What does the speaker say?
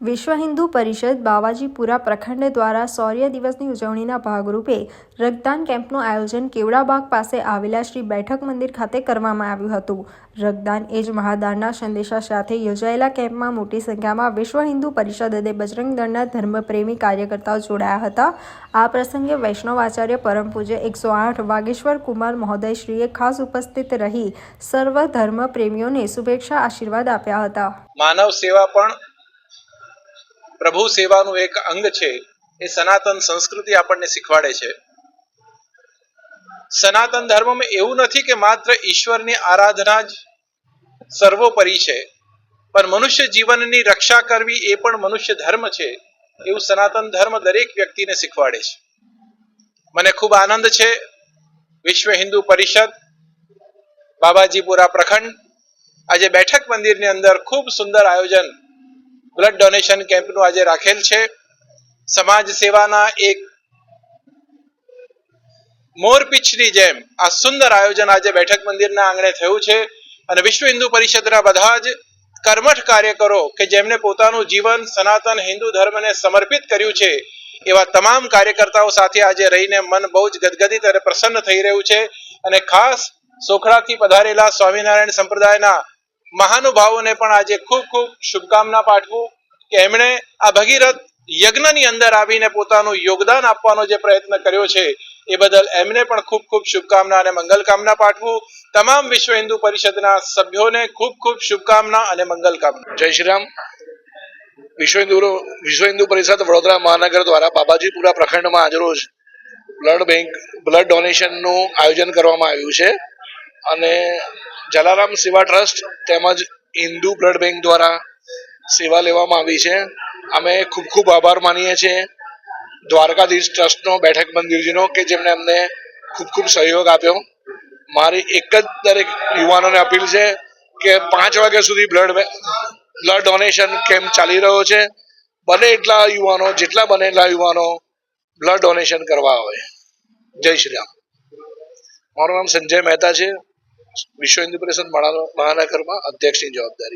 વિશ્વ હિન્દુ પરિષદ બાવાજીપુરા પ્રખંડ દ્વારા શૌર્ય દિવસની ઉજવણીના ભાગરૂપે રક્તદાન કેમ્પનું આયોજન કેવડાબાગ પાસે આવેલા શ્રી બેઠક મંદિર ખાતે કરવામાં આવ્યું હતું. રક્તદાન એ જ મહાદાનના સંદેશા સાથે યોજાયેલા કેમ્પમાં મોટી સંખ્યામાં વિશ્વ હિન્દુ પરિષદ અને બજરંગ દળના ધર્મપ્રેમી કાર્યકર્તાઓ જોડાયા હતા. આ પ્રસંગે વૈષ્ણવ આચાર્ય પરમ પૂજ્ય એકસો આઠ વાગેશ્વર કુમાર મહોદયશ્રીએ ખાસ ઉપસ્થિત રહી સર્વ ધર્મ પ્રેમીઓને શુભેચ્છા આશીર્વાદ આપ્યા હતા. માનવ સેવા પણ પ્રભુ સેવાનું એક અંગ છે, એ સનાતન સંસ્કૃતિ આપણને શીખવાડે છે. સનાતન ધર્મમાં એવું નથી કે માત્ર ઈશ્વરની આરાધના જ સર્વોપરી છે, પણ મનુષ્ય જીવનની રક્ષા કરવી એ પણ મનુષ્ય ધર્મ છે, એવું સનાતન ધર્મ દરેક વ્યક્તિને શીખવાડે છે. મને ખૂબ આનંદ છે, વિશ્વ હિન્દુ પરિષદ, બાબાજીપુરા પ્રખંડ, આજે બેઠક મંદિરની અંદર ખૂબ સુંદર આયોજન બ્લડ ડોનેશન કેમ્પનું આજે રાખેલ છે. સમાજ સેવાના એક મોરપીછની જેમ આ સુંદર આયોજન આજે બેઠક મંદિરના આંગણે થયું છે અને વિશ્વ હિન્દુ પરિષદના બધા જ કર્મઠ કાર્યકરો કે જેમને પોતાનું જીવન સનાતન હિન્દુ ધર્મને સમર્પિત કર્યું છે, એવા તમામ કાર્યકર્તાઓ સાથે આજે રહીને મન બહુ જ ગદગદિત અને પ્રસન્ન થઈ રહ્યું છે. અને ખાસ સોખડાથી પધારેલા સ્વામિનારાયણ સંપ્રદાયના મહાનુભાવોને પણ આજે ખૂબ ખૂબ શુભકામના પાઠવું કે એમણે આ ભગીરથ યજ્ઞની અંદર આવીને પોતાનું યોગદાન આપવાનો જે પ્રયત્ન કર્યો છે, એ બદલ એમને પણ ખૂબ ખૂબ શુભકામના અને મંગલ કામના પાઠવું. તમામ વિશ્વ હિન્દુ પરિષદના સભ્યોને ખૂબ ખૂબ શુભકામના અને મંગલ કામના જય શ્રી રામ. વિશ્વ હિન્દુ વિશ્વ હિન્દુ પરિષદ વડોદરા મહાનગર દ્વારા બાબાજીપુરા પ્રખંડમાં આજરોજ બ્લડ બેંક બ્લડ ડોનેશનનું આયોજન કરવામાં આવ્યું છે. અને જલારામ સેવા ટ્રસ્ટ તેમજ હિન્દુ બ્લડ બેંક દ્વારા સેવા લેવામાં આવી છે. અમે ખૂબ ખૂબ આભાર માનીએ છીએ દ્વારકાધીશ ટ્રસ્ટનો બેઠક મંદિરજીનો કે જેમણે અમને ખૂબ ખૂબ સહયોગ આપ્યો. મારી એક જ દરેક યુવાનોને અપીલ છે કે પાંચ વાગ્યા સુધી બ્લડ બ્લડ ડોનેશન કેમ્પ ચાલી રહ્યો છે. બને એટલા યુવાનો, જેટલા બને એટલા યુવાનો બ્લડ ડોનેશન કરવા આવે. જય શ્રી રામ. મારું નામ સંજય મહેતા છે. વિશ્વ હિન્દુ પરિષદ મહાનગરમાં અધ્યક્ષની જવાબદારી.